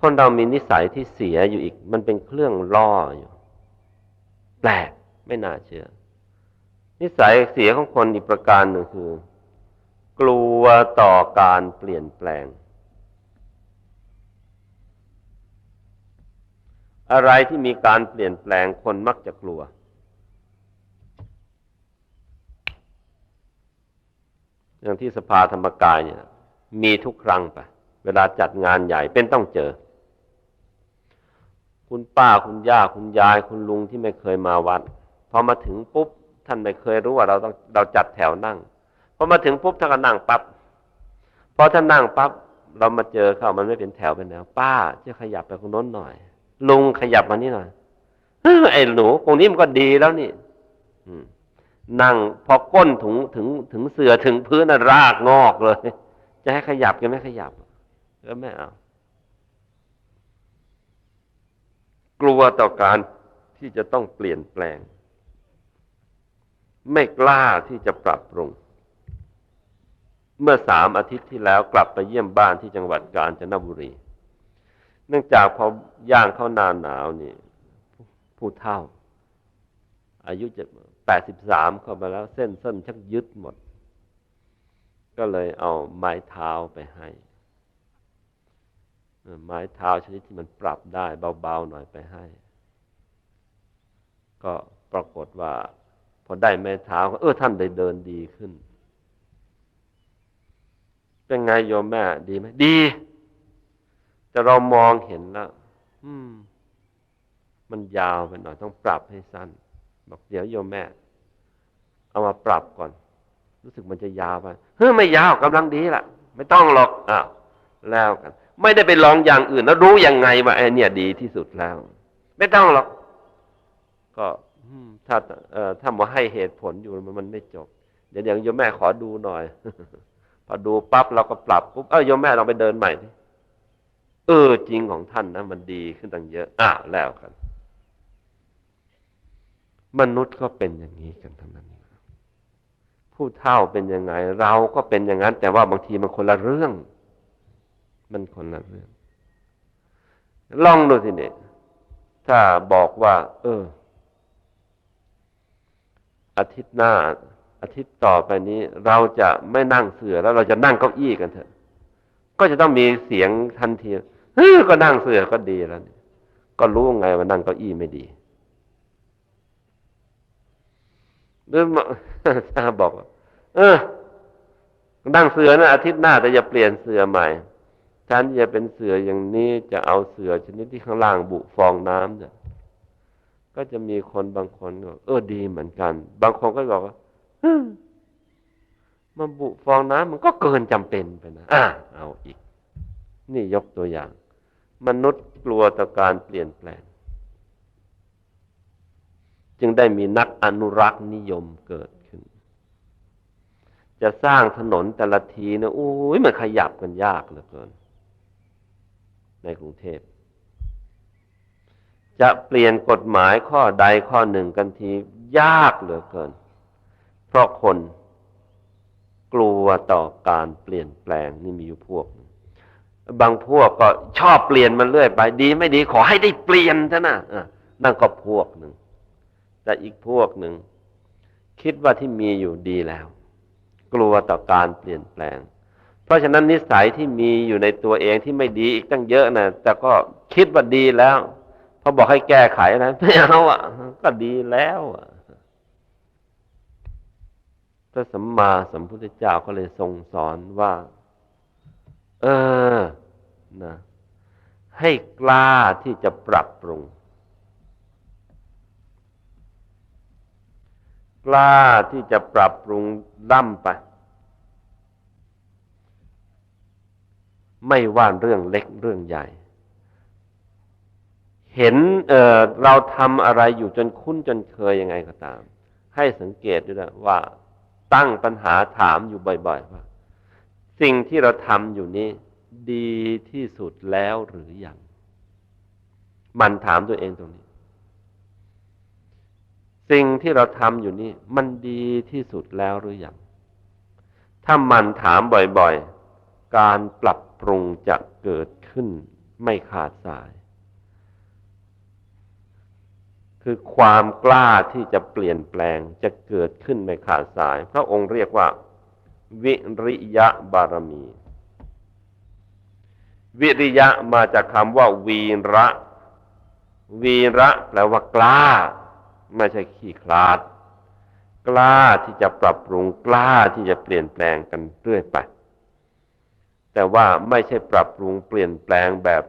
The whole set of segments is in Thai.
คนเรามีนิสัยที่เสียอยู่อีก มันเป็นเครื่องล่ออยู่แปลกไม่น่าเชื่อ นิสัยเสียของคนอีกประการหนึ่งคือ กลัวต่อการเปลี่ยนแปลง อะไรที่มีการเปลี่ยนแปลงคนมักจะกลัว อย่างที่สภาธรรมกายเนี่ย มีทุกครั้งไปเวลาจัดงานใหญ่เป็นต้องเจอ คุณป้าคุณย่าคุณยายคุณลุงที่ไม่เคยมาวัดพอมาถึงปุ๊บท่านไม่เคยรู้ว่าเราต้องเราจัดแถวนั่งพอมาถึงปุ๊บท่านก็นั่งปับ๊บพอท่านนั่งปับ๊บเรามาเจอเขามันไม่เป็นแถวเป็นแนวป้าจะขยับไปคนโน้นหน่อย ลุงขยับมานี่หน่อยไอ้หนูตรงนี้มันก็ดีแล้วนี่ อืมนั่งพอก้นถึงถึงถึงเสือถึงพื้นน่ะรากงอกเลย จะให้ขยับก็ไม่ขยับ ก็ไม่เอา กลัวต่อการที่จะต้องเปลี่ยนแปลง ไม่กล้าที่จะปรับปรุง เมื่อสามอาทิตย์ที่แล้วกลับไปเยี่ยมบ้านที่จังหวัดกาญจนบุรี เนื่องจากพอย่างเข้านาหนาวนี่ผู้เท่า อายุจะแปดสิบสามเข้ามาแล้วเส้นเส้นชักยึดหมด ก็เลยเอาไม้เท้าไปให้ ไม้เท้าชนิดที่มันปรับได้เบา ๆ หน่อยไปให้ ก็ปรากฏว่า พอได้ไม้เท้าเออท่านได้เดินดีขึ้น เป็นไงโยมแม่ดีไหมดี แต่เรามองเห็นแล้วอืม มันยาวไปหน่อยต้องปรับให้สั้น บอกเดี๋ยวโยมแม่ เอามาปรับก่อน รู้สึกมันจะยาวไปเฮ้ยไม่ยาวกำลังดีละไม่ต้องหรอกอ้าวแล้วกัน ไม่ได้ไปลองอย่างอื่น แล้วรู้ยังไงว่าไอ้เนี่ยดีที่สุดแล้ว ไม่ต้องหรอก ก็ถ้าถ้ามาให้เหตุผลอยู่มันไม่จบ เดี๋ยวอย่างโยมแม่ขอดูหน่อยพอดูปั๊บเราก็ปรับปุ๊บเออโยมแม่ลองไปเดินใหม่เออจริงของท่านนะมันดีขึ้นตั้งเยอะอ้าวแล้วกัน มนุษย์ก็เป็นอย่างนี้กันทั้งนั้นผู้เท่าเป็นยังไง เราก็เป็นอย่างนั้น แต่ว่าบางทีมันคนละเรื่อง มันคนละเรื่องลองดูสิเนี่ยถ้าบอกว่า เออ อาทิตย์หน้า อาทิตย์ต่อไปนี้ เราจะไม่นั่งเสือแล้วเราจะนั่งเก้าอี้กันเถอะ ก็จะต้องมีเสียงทันทีเฮ้ยก็นั่งเสือก็ดีแล้วก็รู้ไงว่านั่งเก้าอี้ไม่ดีหรือถ้าบอกเออนั่งเสือนะอาทิตย์หน้าแต่อย่าเปลี่ยนเสือใหม่ ฉันจะเป็นเสืออย่างนี้จะเอาเสือชนิดที่ข้างล่างบุฟองน้ำเนี่ยก็จะมีคนบางคนบอกเออดีเหมือนกัน บางคนก็บอกว่ามันบุฟองน้ำมันก็เกินจำเป็นไปนะอ่าเอาอีก นี่ยกตัวอย่าง มนุษย์กลัวต่อการเปลี่ยนแปลง จึงได้มีนักอนุรักษ์นิยมเกิดขึ้น จะสร้างถนนแต่ละทีนะโอ้ยมันขยับกันยากเหลือเกิน ในกรุงเทพ จะเปลี่ยนกฎหมายข้อใดข้อหนึ่งกันทียากเหลือเกิน เพราะคนกลัวต่อการเปลี่ยนแปลงนี่มีอยู่พวก บางพวกก็ชอบเปลี่ยนมันเรื่อยไป ดีไม่ดีขอให้ได้เปลี่ยนเถอะนะนั่นก็พวกหนึ่ง แต่อีกพวกหนึ่ง คิดว่าที่มีอยู่ดีแล้ว กลัวต่อการเปลี่ยนแปลง เพราะฉะนั้นนิสัยที่มีอยู่ในตัวเองที่ไม่ดีอีกตั้งเยอะนะแต่ก็คิดว่าดีแล้วพอบอกให้แก้ไขนะไม่เอาอะ ก็ดีแล้วพระสัมมาสัมพุทธเจ้าก็เลยทรงสอนว่า เออนะให้กล้าที่จะปรับปรุง กล้าที่จะปรับปรุงดั้มไป ไม่ว่าเรื่องเล็กเรื่องใหญ่ เห็นเเราทำอะไรอยู่จนคุ้นจนเคยยังไงก็ตาม ให้สังเกตด้วยนะว่าตั้งปัญหาถามอยู่บ่อยๆว่า สิ่งที่เราทำอยู่นี้ ดีที่สุดแล้วหรือยังมันถามตัวเองตรงนี้ สิ่งที่เราทำอยู่นี่ มันดีที่สุดแล้วหรือยังถ้ามันถามบ่อยๆ การปรับ ปรุงจะเกิดขึ้นไม่ขาดสาย คือความกล้าที่จะเปลี่ยนแปลงจะเกิดขึ้นไม่ขาดสาย พระองค์เรียกว่า วิริยะบารมี วิริยะมาจากคำว่า วีระ วีระแปลว่ากล้า ไม่ใช่ขี้คลาด กล้าที่จะปรับปรุงกล้าที่จะเปลี่ยนแปลงกันเรื่อยไป แต่ว่าไม่ใช่ปรับปรุงเปลี่ยนแปลงแบบ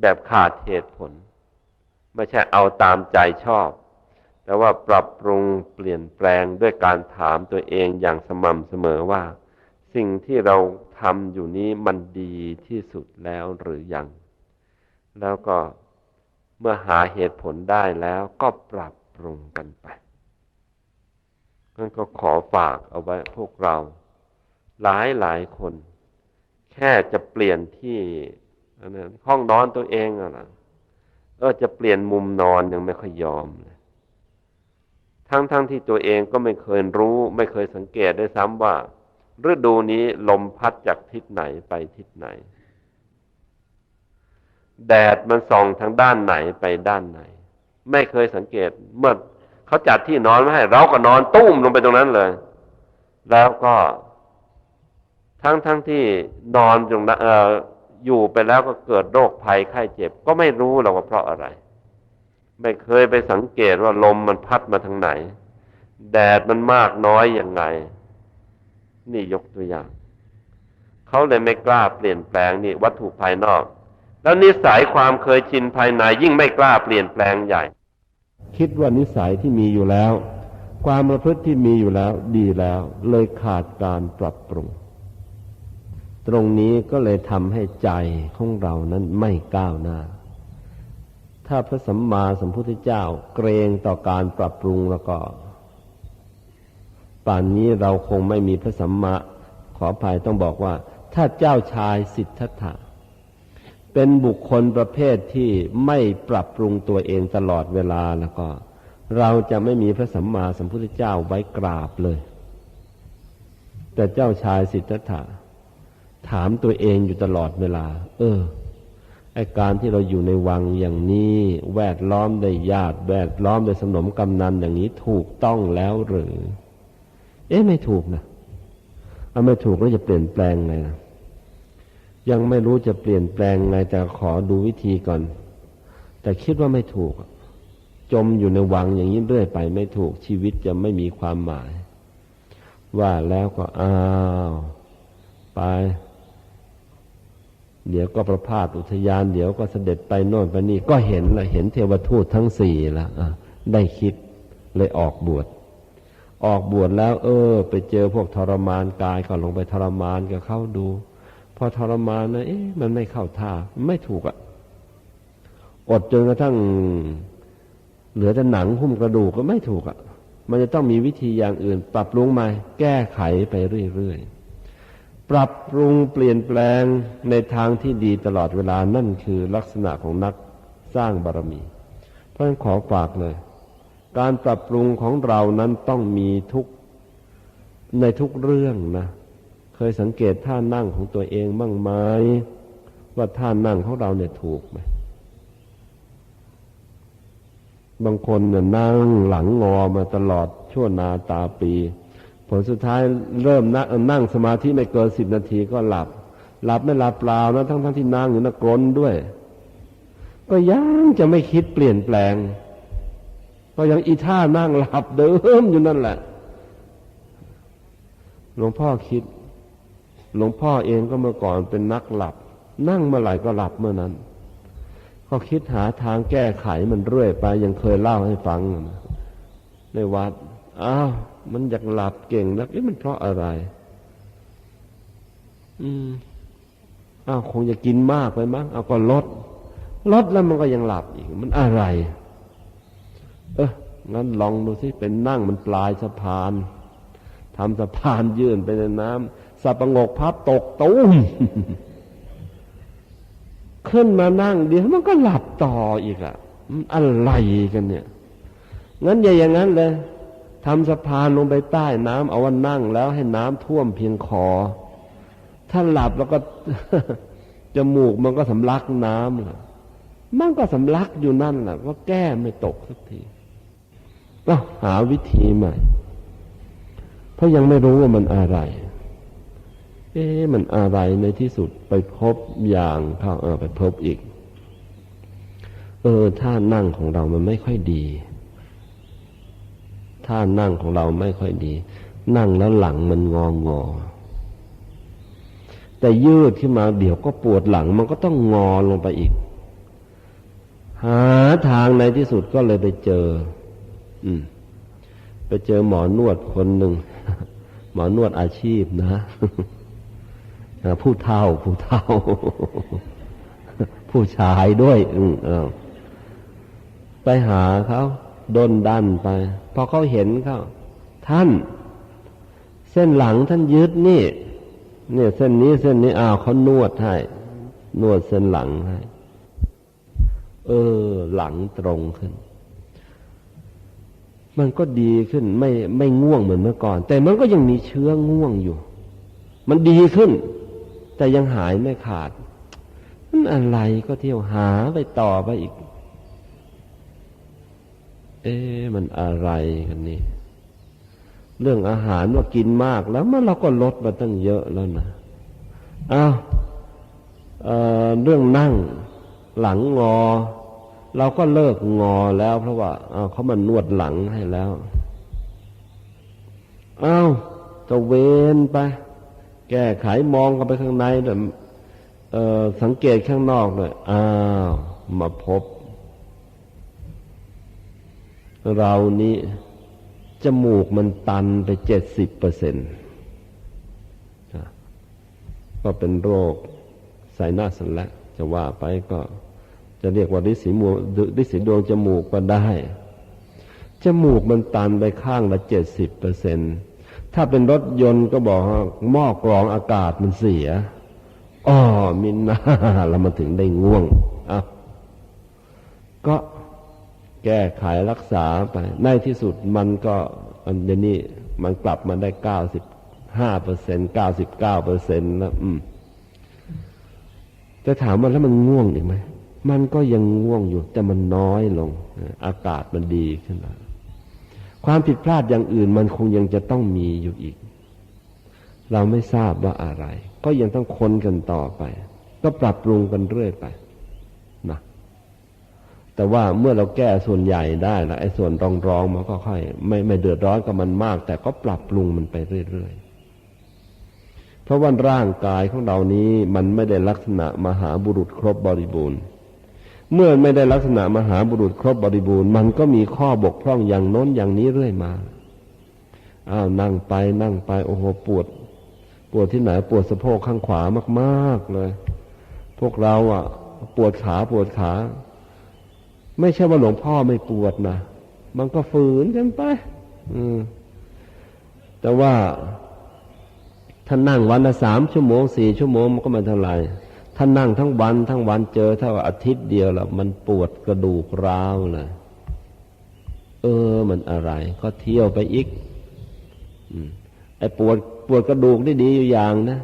แบบขาดเหตุผล ไม่ใช่เอาตามใจชอบ แต่ว่าปรับปรุงเปลี่ยนแปลงด้วยการถามตัวเองอย่างสม่ำเสมอว่า สิ่งที่เราทำอยู่นี้มันดีที่สุดแล้วหรือยัง แล้วก็เมื่อหาเหตุผลได้แล้วก็ปรับปรุงกันไปนั่นก็ขอฝากเอาไว้พวกเรา หลายหลายคน แค่จะเปลี่ยนที่ห้องนอนตัวเองอะนะเออจะเปลี่ยนมุมนอนยังไม่ค่อยยอมเลยทั้งๆทที่ตัวเองก็ไม่เคยรู้ ไม่เคยสังเกตได้ซ้ำว่า ฤดูนี้ลมพัดจากทิศไหนไปทิศไหน แดดมันส่องทางด้านไหนไปด้านไหน ไม่เคยสังเกตเมื่อเขาจัดที่นอนไว้ให้ เราก็นอนตุ้มลงไปตรงนั้นเลย แล้วก็ ทั้งทั้งที่นอนตรงนั้นเอ่ออยู่ไปแล้วก็เกิดโรคภัยไข้เจ็บ ก็ไม่รู้หรอกว่าเพราะอะไร ไม่เคยไปสังเกตว่าลมมันพัดมาทางไหน แดดมันมากน้อยอย่างไง นี่ยกตัวอย่าง เขาเลยไม่กล้าเปลี่ยนแปลงนี่วัตถุภายนอก แล้วนิสัยความเคยชินภายในยิ่งไม่กล้าเปลี่ยนแปลงใหญ่ คิดว่านิสัยที่มีอยู่แล้ว ความประพฤติที่มีอยู่แล้ว ดีแล้ว เลยขาดการปรับปรุง ตรงนี้ก็เลยทำให้ใจของเรานั้นไม่ก้าวหน้า ถ้าพระสัมมาสัมพุทธเจ้าเกรงต่อการปรับปรุงแล้วก็ ป่านนี้เราคงไม่มีพระสัมมาขออภัยต้องบอกว่า ถ้าเจ้าชายสิทธัตถะเป็นบุคคลประเภทที่ไม่ปรับปรุงตัวเองตลอดเวลาแล้วก็ เราจะไม่มีพระสัมมาสัมพุทธเจ้าไว้กราบเลย แต่เจ้าชายสิทธัตถะ ถามตัวเองอยู่ตลอดเวลา เออไอการที่เราอยู่ในวังอย่างนี้ แวดล้อมด้วยญาติแวดล้อมด้วยสนมกำนันอย่างนี้ถูกต้องแล้วหรือ เอ๊ะไม่ถูกนะเอาไม่ถูกแล้วจะเปลี่ยนแปลงไงนะยังไม่รู้จะเปลี่ยนแปลงไงแต่ขอดูวิธีก่อน แต่คิดว่าไม่ถูก จมอยู่ในวังอย่างนี้เรื่อยไป ไม่ถูกชีวิตจะไม่มีความหมาย ว่าแล้วก็อ้าว ไป เดี๋ยวก็ประพาสอุทยานเดี๋ยวก็เสด็จไปโน่นไปนี่ก็เห็นละเห็นเทวทูตทั้งสี่ละได้คิดเลยออกบวชออกบวชแล้ว เออ ไปเจอพวกทรมานกายก็ลงไปทรมานกับเขาดู พอทรมานนะเอ๊ะมันไม่เข้าท่าไม่ถูกอะ่ะอดจนกระทั่งเหลือแต่หนังหุ้มกระดูกก็ไม่ถูกอะ่ะมันจะต้องมีวิธีอย่างอื่น ปรับปรุงใหม่แก้ไขไปเรื่อยๆ ปรับปรุงเปลี่ยนแปลงในทางที่ดีตลอดเวลานั่นคือลักษณะของนักสร้างบารมี เพราะฉะนั้นขอฝากเลย การปรับปรุงของเรานั้นต้องมีทุกในทุกเรื่องนะ เคยสังเกตท่านั่งของตัวเองบ้างไหมว่าท่านั่งของเราเนี่ยถูกไหมบางคนเนี่ยนั่งหลังงอมาตลอดชั่วนาตาปี ลสุดท้ายเริ่มนั่งนั่งสมาธิไม่เกินสิบนาทีก็หลับ หลับไม่หลับเปล่านะทั้งทั้งที่นั่งอยู่นะกรนด้วย ก็ยังจะไม่คิดเปลี่ยนแปลง ก็ยังอีท่านั่งหลับเดิมอยู่นั่นแหละ หลวงพ่อคิด หลวงพ่อเองก็เมื่อก่อนเป็นนักหลับ นั่งเมื่อไหร่ก็หลับเมื่อนั้น ก็คิดหาทางแก้ไขมันเรื่อยไปยังเคยเล่าให้ฟังในวัดอ้าว มันอยากหลับเก่งนักเอ๊ะมันเพราะอะไร อืมอ้าวคงจะกินมากไปมั้งเอาก็ลดลดแล้วมันก็ยังหลับอีก มันอะไร เอองั้นลองดูสิเป็นนั่งมันปลายสะพานทำสะพานยื่นไปในน้ำสับประงกพับตกตุ้มขึ้นมานั่งเดี๋ยวมันก็หลับต่ออีกอะ่ะมันอะไรกันเนี่ย งั้นอย่าอย่างนั้นเลย ทำสะพานลงไปใต้น้ำเอาว่านั่งแล้วให้น้ำท่วมเพียงคอ ถ้าหลับแล้วก็จมูกมันก็สำลักน้ำแหละมันก็สำลักอยู่นั่นแหละว่าแก้ไม่ตกสักทีก็หาวิธีใหม่ เพราะยังไม่รู้ว่ามันอะไร เอ๊ะมันอะไรในที่สุดไปพบอย่างเข้าเออไปพบอีก เออท่านั่งของเรามันไม่ค่อยดี ท่านั่งของเราไม่ค่อยดี นั่งแล้วหลังมันงองอ แต่ยืดขึ้นมาเดี๋ยวก็ปวดหลัง มันก็ต้องงอลงไปอีก หาทางในที่สุดก็เลยไปเจอ อืม ไปเจอหมอนวดคนหนึ่ง หมอนวดอาชีพนะผู้เท่า ผู้เท่า ผู้ชายด้วย อืมไปหาเขา ดนดันไป พอเขาเห็นเขาท่าน เส้นหลังท่านยึดนี่ เนี่ยเส้นนี้เส้นนี้อ้าวเขานวดให้นวดเส้นหลังให้เออ หลังตรงขึ้น มันก็ดีขึ้น ไม่ไม่ง่วงเหมือนเมื่อก่อน แต่มันก็ยังมีเชื้อง่วงอยู่ มันดีขึ้น แต่ยังหายไม่ขาดมันอะไรก็เที่ยวหาไปต่อไปอีก เอ๊มันอะไรกันนี่ เรื่องอาหารว่ากินมากแล้วมันเราก็ลดมาตั้งเยอะแล้วนะอ้าวเเรื่องนั่งหลังงอ เราก็เลิกงอแล้ว เพราะว่าเอาเขามานวดหลังให้แล้วอ้าวตะเวนไป แก้ไขมองกันไปข้างในแต่เอ่อสังเกตข้างนอกเลยอ้าว มาพบ เรานี้จมูกมันตันไปเจ็ดสิบเปอร์เซ็นต์ก็เป็นโรคไซนัสแล้วจะว่าไปก็จะเรียกว่าดิสีมวดิสีดวงจมูกก็ได้ จมูกมันตันไปข้างละเจ็ดสิบเปอร์เซ็นต์ถ้าเป็นรถยนต์ก็บอกว่าหม้อกรองอากาศมันเสียอ๋อมินนาแล้วมันถึงได้ง่วงอะก็ แก้ไขรักษาไป ในที่สุดมันก็อันนี้มันกลับมาได้เก้าสิบห้าเปอร์เซ็นเก้าสิบเก้าเปอร์เซ็นต์แล้วอืมจะถามว่าแล้วมันง่วงอีกไหมมันก็ยังง่วงอยู่ แต่มันน้อยลง อากาศมันดีขึ้นแล้วความผิดพลาดอย่างอื่นมันคงยังจะต้องมีอยู่อีก เราไม่ทราบว่าอะไร ก็ยังต้องค้นกันต่อไป ก็ปรับปรุงกันเรื่อยไป แต่ว่าเมื่อเราแก้ส่วนใหญ่ได้แล้วไอ้ส่วนรองรองมันก็ค่อยไม่ไม่เดือดร้อนกับมันมาก แต่ก็ปรับปรุงมันไปเรื่อยๆเพราะว่าร่างกายของเรานี้มันไม่ได้ลักษณะมหาบุรุษครบบริบูรณ์ เมื่อไม่ได้ลักษณะมหาบุรุษครบบริบูรณ์ มันก็มีข้อบกพร่องอย่างโน้นอย่างนี้เรื่อยมาอ้าวนั่งไปนั่งไปโอ้โหปวด ปวดที่ไหนปวดสะโพกข้างขวามาก ๆเลย พวกเราอะ ปวดขาปวดขา ไม่ใช่ว่าหลวงพ่อไม่ปวดนะมันก็ฝืนกันไปอืมแต่ว่าถ้านนั่งวันละสามชั่วโมงสี่ชั่วโมงมันก็ไม่เท่าไหร่ถ้านนั่งทั้งวัน ทั้งวันเจอถ้าว่าอาทิตย์เดียวแล้วมันปวดกระดูกร้าวเลยเออ มันอะไร ก็เที่ยวไปอีกอไอ้ปวดปวดกระดูกนี่ดีอยู่อย่างนะ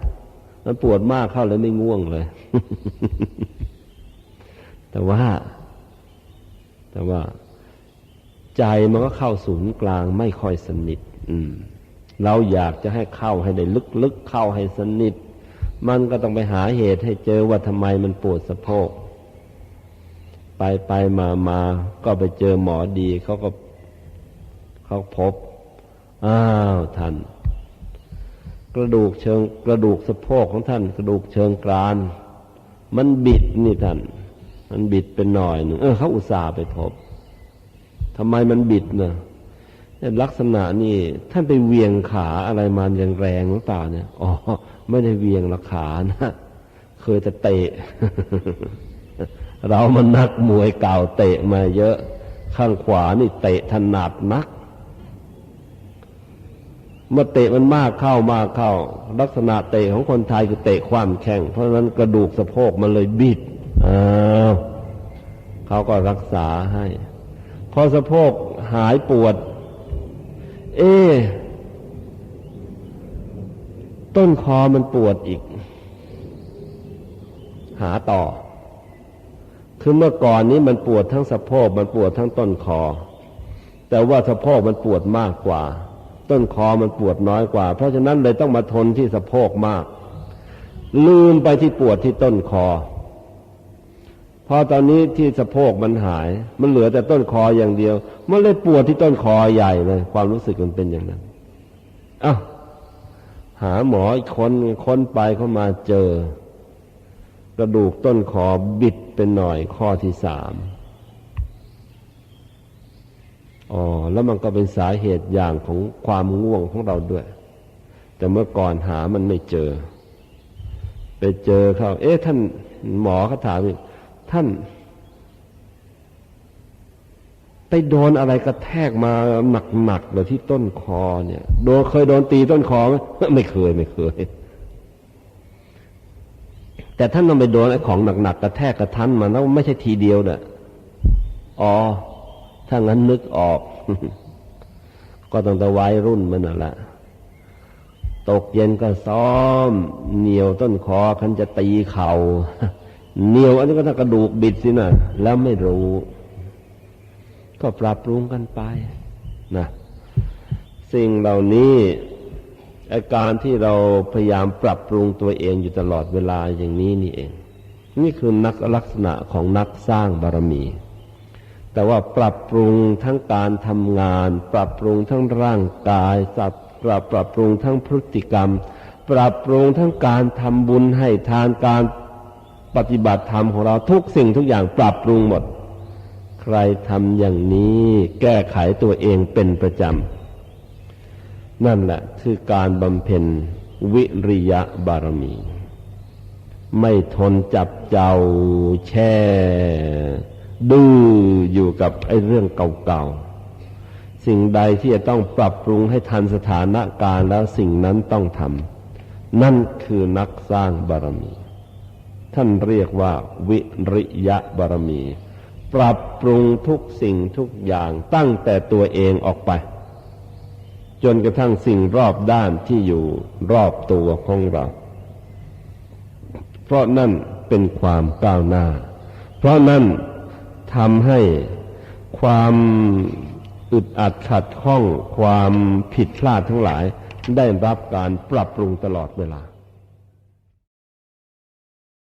มันปวดมากเข้าเลยไม่ง่วงเลย แต่ว่า แต่ว่าใจมันก็เข้าศูนย์กลางไม่ค่อยสนิท อืม เราอยากจะให้เข้าให้ได้ลึกๆเข้าให้สนิท มันก็ต้องไปหาเหตุให้เจอว่าทำไมมันปวดสะโพก ไปไปมามาก็ไปเจอหมอดีเขาก็เขาพบ อ้าวท่านกระดูกเชิงกระดูกสะโพกของท่าน กระดูกเชิงกราน มันบิดนี่ท่าน มันบิดเป็นหน่อยหนึ่งเออเขาอุตส่าห์ไปพบทำไมมันบิดเนะลักษณะนี่ท่านไปเวียงขาอะไรมาอย่างแรงหรือเปล่าเนี่ยอ๋อไม่ได้เวียงละขานะเคยจะเตะ เรามันนักมวยเก่าเตะมาเยอะ ข้างขวานี่เตะถนัดนักเมื่อเตะมันมากเข้ามากเข้า ลักษณะเตะของคนไทยคือเตะความแข็งเพราะฉะนั้นกระดูกสะโพกมันเลยบิด อ้าวเขาก็รักษาให้ พอสะโพกหายปวด เอ๊ต้นคอมันปวดอีก หาต่อ คือเมื่อก่อนนี้มันปวดทั้งสะโพกมันปวดทั้งต้นคอ แต่ว่าสะโพกมันปวดมากกว่า ต้นคอมันปวดน้อยกว่า เพราะฉะนั้นเลยต้องมาทนที่สะโพกมาก ลืมไปที่ปวดที่ต้นคอ พอตอนนี้ที่สะโพกมันหาย มันเหลือแต่ต้นคออย่างเดียว มันเลยปวดที่ต้นคอใหญ่เลย ความรู้สึกมันเป็นอย่างนั้นอ้าหาหมออีกคนค้นไปเข้ามาเจอ กระดูกต้นคอบิดเป็นหน่อยข้อที่สามอ๋อแล้วมันก็เป็นสาเหตุอย่างของความง่วงของเราด้วย แต่เมื่อก่อนหามันไม่เจอ ไปเจอเขาเอ๊ะท่านหมอเขาถามอีก ท่านไปโดนอะไรกระแทกมาหนักๆเลยที่ต้นคอเนี่ยโดนเคยโดนตีต้นคอไหมไม่เคยไม่เคย แต่ท่านต้องไปโดนไอ้ของหนักๆกระแทกกระทันมาแล้วไม่ใช่ทีเดียวเน่ะอ๋อถ้างั้นนึกออก ก็ต้องแต่วัยรุ่นมันน่ะละตกเย็นก็ซ้อม เหนียวต้นคอคันจะตีเขา่า เหนียวอันนี้ก็ถ้ากระดูกบิดสินะแล้วไม่รู้ ก็ปรับปรุงกันไปนะสิ่งเหล่านี้อาการที่เราพยายามปรับปรุงตัวเองอยู่ตลอดเวลาอย่างนี้นี่เอง นี่คือนักลักษณะของนักสร้างบารมี แต่ว่าปรับปรุงทั้งการทำงาน ปรับปรุงทั้งร่างกายสับปรับปรับปรุงทั้งพฤติกรรม ปรับปรุงทั้งการทำบุญให้ทานการ ปฏิบัติธรรมของเราทุกสิ่งทุกอย่างปรับปรุงหมด ใครทำอย่างนี้แก้ไขตัวเองเป็นประจำ นั่นแหละคือการบำเพ็ญวิริยะบารมี ไม่ทนจับเจ้าแช่ ดื้ออยู่กับไอ้เรื่องเก่าๆ สิ่งใดที่จะต้องปรับปรุงให้ทันสถานการณ์แล้วสิ่งนั้นต้องทำนั่นคือนักสร้างบารมี ท่านเรียกว่าวิริยะบารมี ปรับปรุงทุกสิ่งทุกอย่างตั้งแต่ตัวเองออกไป จนกระทั่งสิ่งรอบด้านที่อยู่รอบตัวของเรา เพราะนั่นเป็นความก้าวหน้า เพราะนั่นทำให้ความอึดอัดขัดข้องความผิดพลาดทั้งหลาย ได้รับการปรับปรุงตลอดเวลา